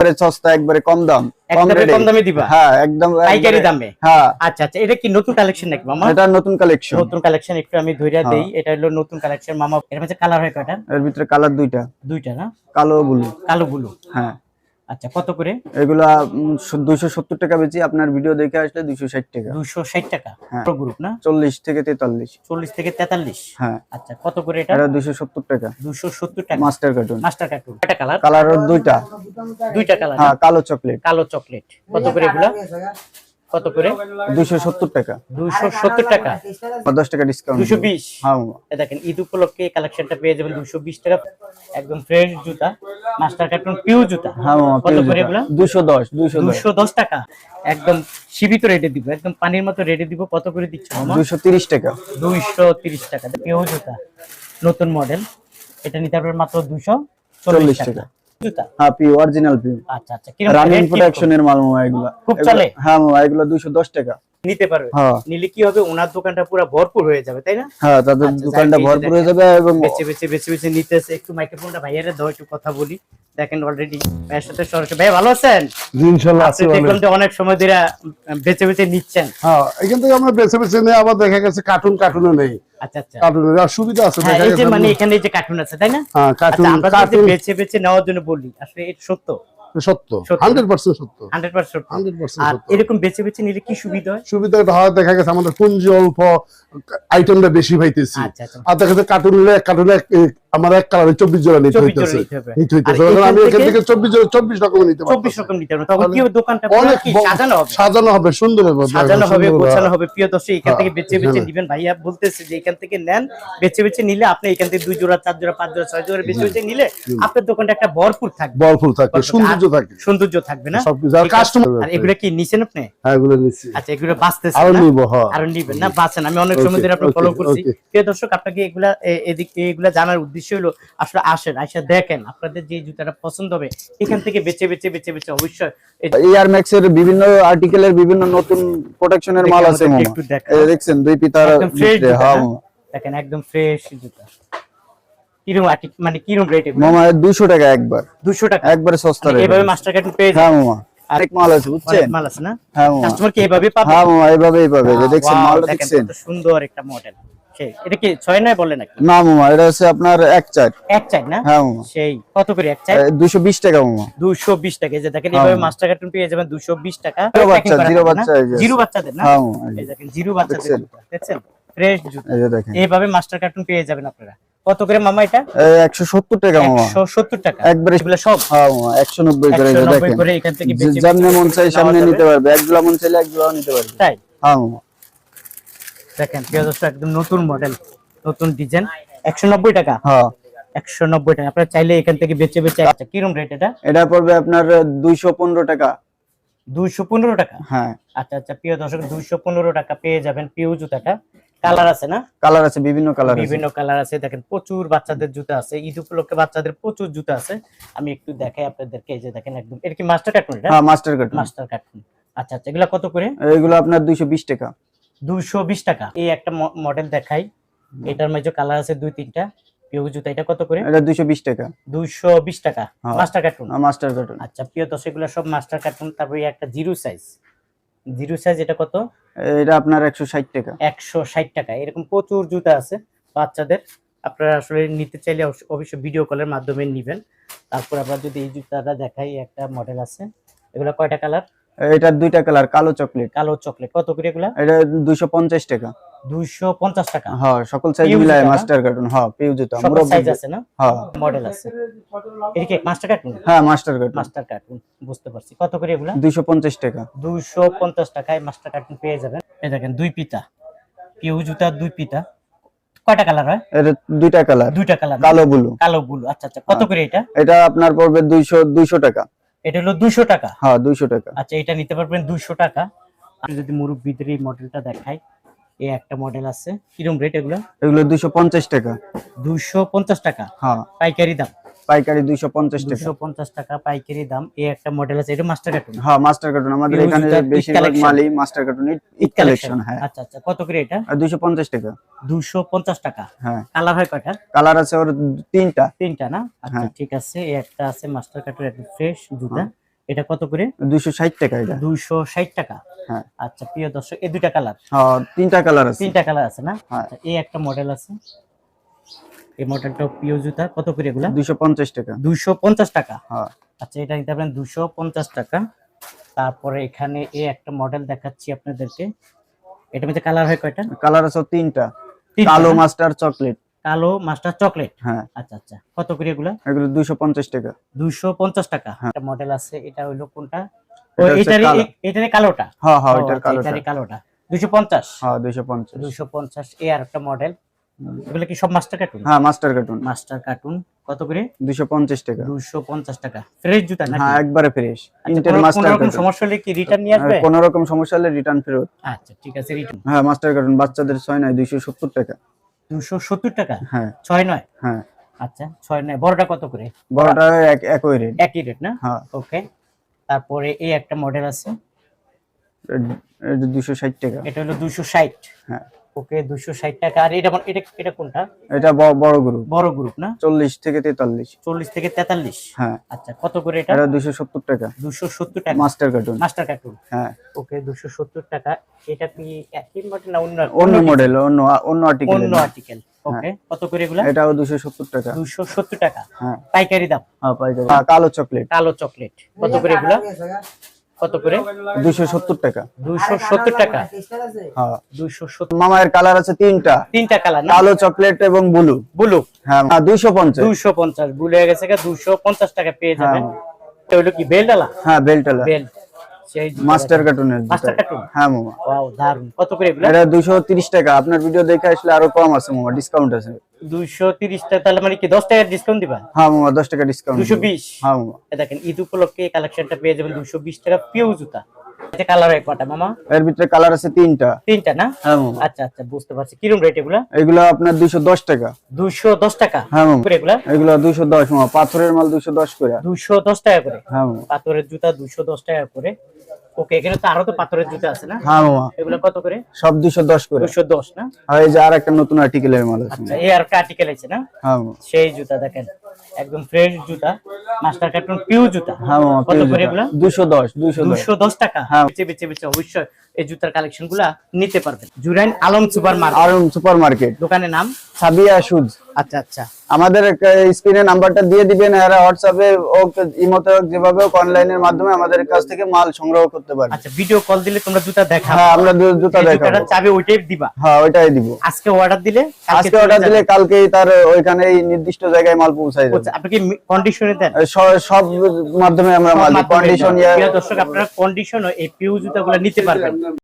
একবারে সস্তা একবারে কম দাম কম দামে দিবা? হ্যাঁ একদম পাইকারি দামে? হ্যাঁ। আচ্ছা আচ্ছা এটা কি নতুন কালেকশন নাকি মামা? এটা নতুন কালেকশন নতুন কালেকশন একটু আমি ধইরা হ্যাঁ। দেই। এটা হলো নতুন কালেকশন মামা। এর মধ্যে কালার হয় কয়টা? এর ভিতরে কালার দুইটা। দুইটা না? কালো ব্লু। কালো ব্লু। হ্যাঁ। আচ্ছা কত করে? এগুলা দুইশো সত্তর টাকা বেচি আপনার ভিডিও দেখে আসলে দুইশো ষাট টাকা। দুশো ষাট টাকা হ্যাঁ। গ্রুপ না? চল্লিশ থেকে তেতাল্লিশ। চল্লিশ থেকে তেতাল্লিশ? হ্যাঁ। আচ্ছা কত করে এটা? দুইশো সত্তর টাকা। দুশো সত্তর টাকা। মাস্টার কার্টুন মাস্টার কার্টুন একটা কালার কালার দুইটা। দুইটা কালার হ্যাঁ কালো চকলেট কালো চকলেট কত করে এগুলা? কত করে? দুইশো সত্তর টাকা। দুশো সত্তর টাকা? আর দশ টাকা ডিসকাউন্ট দুশো বিশ? হ্যাঁ। মামা। দেখেন ঈদ উপলক্ষে কালেকশনটা পেয়ে যাবেন দুশো বিশ টাকা। একদম ফ্রেশ জুতা মাস্টার কার্টুন পিউ জুতা। হ্যাঁ মামা কত করে এগুলা? দুশো দশ দুইশো দশ। দুশো দশ টাকা। একদম সীমিত রেটে দিব একদম পানির মতো রেটে দিব। কত করে দিচ্ছ মামা? দুইশো তিরিশ টাকা। দুইশো তিরিশ টাকা। পিউ জুতা নতুন মডেল এটা নিতে পারবেন মাত্র দুশো চল্লিশ চল্লিশ টাকা। টাকা। জুতা? হ্যাঁ অরিজিনাল আচ্ছা আচ্ছা রানিং প্রোডাকশনের মাল এগুলা খুব চলে? হ্যাঁ মামা এগুলো দুইশো দশ টাকা। নিতে পারবে। হ্যাঁ। নিলে কি হবে? ওনার দোকানটা পুরো ভরপুর হয়ে যাবে তাই না? হ্যাঁ তাদের আচ্ছা, দোকানটা ভরপুর হয়ে যাবে এবং বেছে বেছে বেছে বেছে নিতেছে। একটু মাইক্রোফোনটা ভাইয়ারে দাও একটু কথা বলি। দেখেন অলরেডি ভাইয়ের সাথে সরাসরি ভাই ভালো আছেন? জি, ইনশাল্লাহ আছি ভালো। দেখলাম যে অনেক সময় ধরে বেছে বেছে নিচ্ছেন। হ্যাঁ এখান থেকে আমরা বেছে বেছে নিয়ে আবার দেখা গেছে কার্টুন কার্টুনে নেই। আচ্ছা আচ্ছা। কার্টুনে আর সুবিধা আছে হ্যাঁ দেখা গেছে মানে এখানে যে কার্টুন আছে তাই না? হ্যাঁ কার্টুন আচ্ছা আমরা কার্টুন বেছে বেছে নেওয়ার জন্য বলি আসলে এটা সত্য? সত্য সত্য। হান্ড্রেড পার্সেন্ট সত্য। হান্ড্রেড পার্সেন্ট হান্ড্রেড পার্সেন্ট এরকম বেছে বেছে নিলে কি সুবিধা হয়? সুবিধাটা হয় দেখা গেছে আমাদের পুঞ্জি অল্প আইটেমটা বেশি পাইতেছি। আর দেখা যাচ্ছে কার্টুন কার্টুনে আমার এক কালারে চব্বিশ জোড়া নিতে হইতেছে। নিতে হইতেছে। আমি এখান এখান থেকে থেকে চব্বিশ জোড়া চব্বিশ রকম নিতে চব্বিশ রকম নিতে হবে। তখন কি দোকানটা অনেক সাজানো হবে? সাজানো হবে সুন্দর হবে সাজানো হবে গোছানো হবে। প্রিয় দর্শক এখান থেকে বেছে বেছে নিবেন। ভাইয়া বলতেছে যে এখান থেকে নেন। বেছে বেছে নিলে আপনি এখান থেকে দুই জোড়া চার জোড়া পাঁচ জোড়া ছয় জোড়া বেছে বেছে নিলে আপনার দোকানটা একটা ভরপুর থাকবে। বরফুল থাকে ভরপুর। সৌন্দর্য থাকে। সৌন্দর্য থাকবে না? আর কাস্টমার আর এগুলো কি নিছেন আপনি? হ্যাঁ এগুলো নিচ্ছি আচ্ছা এগুলো বাঁচতেছে আরও? নিব হ্যাঁ আরও নিবেন না? বাঁচেন আমি অনেক সময় ধরে আপনার ফলো করছি. প্রিয় দর্শক আপনাকে এগুলা এদিক এগুলা জানার উদ্দেশ্য হলো আসলে আসেন আইসা দেখেন আপনাদের যে জুতাটা পছন্দ হবে এখান থেকে বেছে বেছে বেছে বেছে অবশ্যই এয়ার ম্যাক্স এর বিভিন্ন আর্টিকেলের বিভিন্ন নতুন প্রোটেকশনের মাল আছে একটু দেখছেন দুই পিতার হ্যাঁ। দেখেন একদম ফ্রেশ জুতা। কিরম মানে কিরম রেট মামা দুইশো টাকা একবার। দুশো টাকা? একবারে সস্তা এভাবে আছে। মাস্টার কার্ড পেয়ে হ্যাঁ মামা। আরেক মাল আছে বুঝছেন? মাল আছে না? হ্যাঁ মামা। কাস্টমার কি এভাবে পাবে? হ্যাঁ মামা এইভাবে এইভাবে যে দেখছেন মালটা দেখছেন? সুন্দর একটা মডেল এটা কি ছয় নয় বলে নাকি? না মামা এটা হচ্ছে আপনার এক চার। এক চাই না? হ্যাঁ মামা। সেই কত করে এক চাই দুশো বিশ টাকা মামা। দুশো বিশ টাকা। এই যে দেখেন। এভাবে মাস্টার কার্টুন পেয়ে যাবেন দুশো বিশ টাকা। জিরো বাচ্চা, জিরো বাচ্চা জিরো বাচ্চাদের না? হ্যাঁ এই দেখেন জিরো বাচ্চাদের দেখছেন? ফ্রেশ জুতা এই যে দেখেন। এইভাবে মাস্টার কার্টুন পেয়ে যাবেন আপনারা। কত করে মামা এটা? একশো সত্তর টাকা মামা। একশো সত্তর টাকা। একবারে এগুলো সব? হ্যাঁ মামা একশো নব্বই করে এই যে 190 করে এখান থেকে বেছে বেছে মন চাই সামনে নিতে পারবে। এক জোড়া মন চাইলে এক জোড়াও নিতে পারবে। তাই? হ্যাঁ মামা। দেখেন দর্শক একদম নতুন মডেল নতুন ডিজাইন একশো নব্বই টাকা? হ্যাঁ। একশো নব্বই টাকা। আপনারা চাইলে এখান থেকে বেচে বেচে আচ্ছা কিরম রেট এটা? এটা পড়বে আপনার দুইশো পনেরো টাকা। দুইশো পনেরো টাকা? হ্যাঁ। আচ্ছা আচ্ছা প্রিয় দর্শক দুইশো পনেরো টাকা পেয়ে যাবেন পিউ জুতাটা। কালার আছে না? কালার আছে বিভিন্ন কালার বিভিন্ন কালার আছে। দেখেন প্রচুর বাচ্চাদের জুতা আছে। ঈদ উপলক্ষে বাচ্চাদের প্রচুর জুতা আছে। আমি একটু দেখাই আপনাদেরকে। এই যে দেখেন একদম এটা কি মাস্টার কার্টুন এটা? হ্যাঁ মাস্টার কার্টুন মাস্টার কার্টুন আচ্ছা আচ্ছা এগুলা কত করে? এগুলো আপনার দুইশো বিশ টাকা। দুইশো বিশ টাকা। এই একটা মডেল দেখাই। এটার মাঝে কালার আছে দুই তিনটা। পিও জুতা এটা কত করে? এটা দুইশো বিশ টাকা। দুইশো বিশ টাকা। মাস্টার কার্টুন মাস্টার কার্টুন আচ্ছা প্রিয় দর্শক এগুলো সব মাস্টার কার্টুন তারপরে একটা জিরো সাইজ জিরো সাইজ এটা কত? এটা আপনার একশো ষাট টাকা। একশো ষাট টাকা। এরকম প্রচুর জুতা আছে বাচ্চাদের। আপনারা আসলে নিতে চাইলে অবশ্য- অবশ্যই ভিডিও কলের মাধ্যমে নেবেন। তারপর আবার যদি এই জুতাটা দেখাই একটা মডেল আছে। এগুলো কয়টা কালার এটা দুইটা কালার কালো চকলেট কালো চকলেট কত করে এগুলো? এটা দুইশো পঞ্চাশ টাকা। দুইশো পঞ্চাশ টাকা। হ্যাঁ সকল সাইজ মিলায় মাস্টার কার্টুন হ্যাঁ পিউ জুতা সকল সাইজ আছে না? হ্যাঁ। মডেল আছে। এটা কি মাস্টার কার্টুন হ্যাঁ মাস্টার কার্টুন মাস্টার কার্টুন বুঝতে পারছি। কত করে এগুলা? দুইশো পঞ্চাশ টাকা। দুইশো পঞ্চাশ টাকায় মাস্টার কার্টুন পেয়ে যাবেন। এই দেখেন দুই পিতা পিউ জুতা দুই পিতা কয়টা কালার হয়? এটা দুইটা কালার দুইটা কালার কালো ব্লু কালো ব্লু আচ্ছা আচ্ছা। কত করে এটা? এটা আপনার পড়বে দুইশো দুইশো টাকা। এটা হলো দুশো টাকা। হ্যাঁ দুইশো টাকা। আচ্ছা এটা নিতে পারবেন দুশো টাকা। আপনি যদি মুরব্বীদের এই মডেলটা দেখাই এই একটা মডেল আছে। কিরম রেট এগুলো? এগুলো দুইশো পঞ্চাশ টাকা। দুশো পঞ্চাশ টাকা? হ্যাঁ। পাইকারি দাম? পাইকারি দুইশো পঞ্চাশ টাকা। দুশো পঞ্চাশ টাকা পাইকারি দাম। এই একটা মডেল আছে এটা মাস্টার কার্টুন হ্যাঁ মাস্টার কার্টুন আমাদের এখানে বেশিরভাগ মালই মাস্টার কার্টুন ঈদ কালেকশন হ্যাঁ। আচ্ছা আচ্ছা। কত করে এটা? আর দুইশো পঞ্চাশ টাকা। দুশো পঞ্চাশ টাকা। হ্যাঁ। কালার হয় কয়টা? কালার আছে ওর তিনটা। তিনটা না? আচ্ছা হ্যাঁ। ঠিক আছে। এই একটা আছে মাস্টার কার্টুন একদম ফ্রেশ জুতা এটা কত করে? দুইশো ষাট টাকা এটা। দুইশো ষাট টাকা? হ্যাঁ। আচ্ছা প্রিয় দর্শক এই দুইটা কালার? হ্যাঁ তিনটা কালার আছে। তিনটা কালার আছে না? হ্যাঁ। আচ্ছা, এই একটা মডেল আছে। এই মডেলটা প্রিয় জুতা। কত করে এগুলা? দুইশো পঞ্চাশ টাকা। দুইশো পঞ্চাশ টাকা? হ্যাঁ। আচ্ছা এটা নিতে পারেন দুশো পঞ্চাশ টাকা। তারপরে এখানে এই একটা মডেল দেখাচ্ছি আপনাদেরকে। এটা মধ্যে কালার হয় কয়টা? কালার আছে তিনটা। কালো মাস্টার চকলেট। কালো মাস্টার চকলেট? হ্যাঁ। আচ্ছা আচ্ছা। কত করে এগুলা? এগুলো দুইশো পঞ্চাশ টাকা। দুইশো পঞ্চাশ টাকা। হ্যাঁ। একটা মডেল আছে এটা হইল কোনটা? ও এটা এটারই এটারই কালোটা? হ্যাঁ হ্যাঁ ওইটার আচ্ছা, কালোটা। এটারই কালোটা। দুইশো পঞ্চাশ? হ্যাঁ দুইশো পঞ্চাশ। দুইশো পঞ্চাশ এ আর একটা মডেল এগুলো কি সব মাস্টার কার্টুন হ্যাঁ মাস্টার কার্টুন মাস্টার কার্টুন কত করে? দুইশো পঞ্চাশ টাকা। দুইশো পঞ্চাশ টাকা। ফ্রেশ জুতা নাকি? হ্যাঁ একবারে ফ্রেশ ইন্টের মাস্টার কোনো রকম সমস্যা হলে কি রিটার্ন নিয়ে আসবে? কোন রকম সমস্যা হলে রিটার্ন ফেরত। আচ্ছা ঠিক আছে রিটার্ন হ্যাঁ মাস্টার কার্টুন বাচ্চাদের ছয় নয় দুইশো সত্তর টাকা। দুশো সত্তর টাকা? হ্যাঁ। ছয় নয়? হ্যাঁ। আচ্ছা ছয় নয়। বড়টা কত করে? বড়টা এক একই রেট একই রেট না? হ্যাঁ। ওকে। তারপরে এই একটা মডেল আছে। দুশো ষাট টাকা। এটা হলো দুশো ষাট। হ্যাঁ। ওকে দুশো ষাট টাকা। আর এটা এটা এটা কোনটা? এটা বড় গ্রুপ বড় গ্রুপ না? চল্লিশ থেকে তেতাল্লিশ। চল্লিশ থেকে তেতাল্লিশ? হ্যাঁ। আচ্ছা কত করে এটা? এটা দুইশো সত্তর টাকা। দুশো সত্তর টাকা। মাস্টার কার্টুন মাস্টার কার্টুন হ্যাঁ। ওকে দুশো সত্তর টাকা। এটা কি একই মডেল না অন্য অন্য মডেল অন্য অন্য আর্টিকেল অন্য আর্টিকেল ওকে কত করে এগুলা? এটাও দুশো সত্তর টাকা। দুশো সত্তর টাকা। হ্যাঁ। পাইকারি দাম? হ্যাঁ পাইকারি। হ্যাঁ, কালো চকলেট কালো চকলেট কত করে এগুলা? কত করে? দুশো সত্তর টাকা। দুশো সত্তর টাকা? হ্যাঁ। 270 মামার কালার আছে তিনটা। তিনটা কালার কালো চকলেট এবং ব্লু। ব্লু। হ্যাঁ দুইশো পঞ্চাশ। ভুলে পঞ্চাশ। ব্লু গেছে দুশো পঞ্চাশ টাকা পেয়ে যাবেন। হ্যাঁ। এটা হলো কি বেল্ট আলা হ্যাঁ বেল্টালা বেল্ট সেই মাস্টার কার্টুনের মাস্টার কার্টুন হ্যাঁ মামা। ওয়াও দারুণ কত করে এগুলো? এটা দুইশো তিরিশ টাকা। আপনার ভিডিও দেখে আসলে আরও কম আছে মামা। ডিসকাউন্ট আছে। দুইশো তিরিশ টাকা তাহলে মানে কি দশ টাকার ডিসকাউন্ট দিবা? হ্যাঁ মামা দশ টাকা ডিসকাউন্ট দুশো বিশ? হ্যাঁ মামা। দেখেন ঈদ উপলক্ষে কালেকশনটা পেয়ে যাবেন দুশো বিশ টাকা পিউ জুতা। এটা কালার হয় কটা মামা। এর ভিতরে কালার আছে তিনটা। তিনটা না? হ্যাঁ মামা। আচ্ছা আচ্ছা বুঝতে পারছি। কিরম রেট এগুলা? এগুলো আপনার দুইশো দশ টাকা। দুইশো দশ টাকা? হ্যাঁ মামা। করে এগুলা? এগুলো দুইশো দশ মামা। পাথরের মাল দুইশো দশ করে। দুইশো দশ টাকা করে? হ্যাঁ মামা। পাথরের জুতা দুইশো দশ টাকা করে। ওকে এখানে তো আরও তো পাথরের জুতা আছে না? হ্যাঁ মামা এগুলো কত করে? সব দুইশো দশ করে। দুইশো দশ না? আর এই যে আর একটা নতুন আর্টিকেলের মাল আছে। আচ্ছা এই আর একটা আর্টিকেল আছে না? হ্যাঁ সেই জুতা দেখেন। একদম ফ্রেশ জুতা মাস্টার কার্টুন পিউ জুতা। হ্যাঁ কত করে এগুলা? দুইশো দশ দুইশো দশ। দুশো দশ টাকা? হ্যাঁ। বেচে বেচে বেচে অবশ্যই এই জুতার কালেকশনগুলা নিতে পারবেন। জুরাইন আলম সুপার মার্কেট আরুন সুপার মার্কেট দোকানের নাম? সাবিয়া শুজ আচ্ছা আচ্ছা। আমাদের স্ক্রিনে নাম্বারটা দিয়ে দিবেন এরা হোয়াটসঅ্যাপে হোক ইমোতে যেভাবে অনলাইনের মাধ্যমে আমাদের কাছ থেকে মাল সংগ্রহ করতে পারবে। আচ্ছা ভিডিও কল দিলে তোমরা জুতা দেখাবে হ্যাঁ আমরা জুতা দেখাবো। জুতাটা চাবি ওইটাই দিবা। হ্যাঁ ওইটাই দিব। আজকে অর্ডার দিলে আজকে অর্ডার দিলে কালকেই তার ওইখানে নির্দিষ্ট জায়গায় মাল পৌঁছায় আপনি কি কন্ডিশনে দেন? সব মাধ্যমে আমরা মাল কন্ডিশন। দর্শক আপনারা কন্ডিশন এই পিউ জুতাগুলো নিতে পারবেন।